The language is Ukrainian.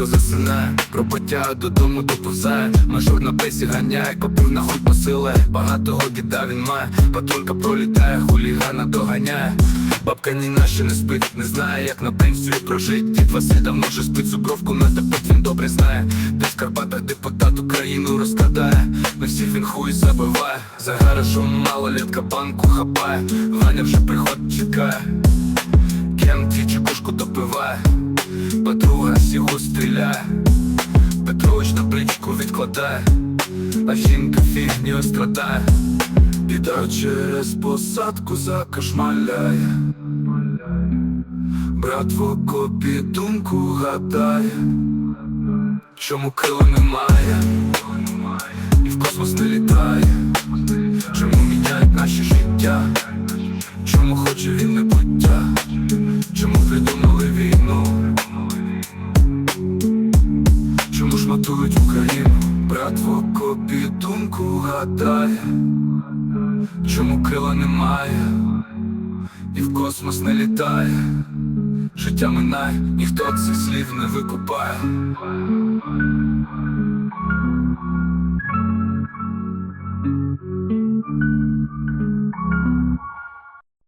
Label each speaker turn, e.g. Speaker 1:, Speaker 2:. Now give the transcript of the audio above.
Speaker 1: хто засинає, про додому доповзає, мажор на бесі ганяє, копив на хуй посиле, багатого біда він має, патрулька пролітає, хулігана доганяє. Бабка ні наша не спить, не знає, як на пенсію прожить. Дід Василь давно вже спить цукровку на тепет, він добре знає. Десь в Карпатах депутат Україну розкрадає. На всіх він хуй забиває. За гаражом малолетка банку хапає. Ваня вже приходить, чекає. Кен чекушку допиває. Сігу стріляє. Петрович на плічку відкладає, а жінка фігню страдає. Біда через посадку закошмаляє. Брат в окопі думку гадає, чому крила немає, і в космос не літає, чому міняють наші життя, чому Україну, брат в окопі думку гадає, чому крила немає, і в космос не літає. Життя минає, ніхто цих слів не викупає.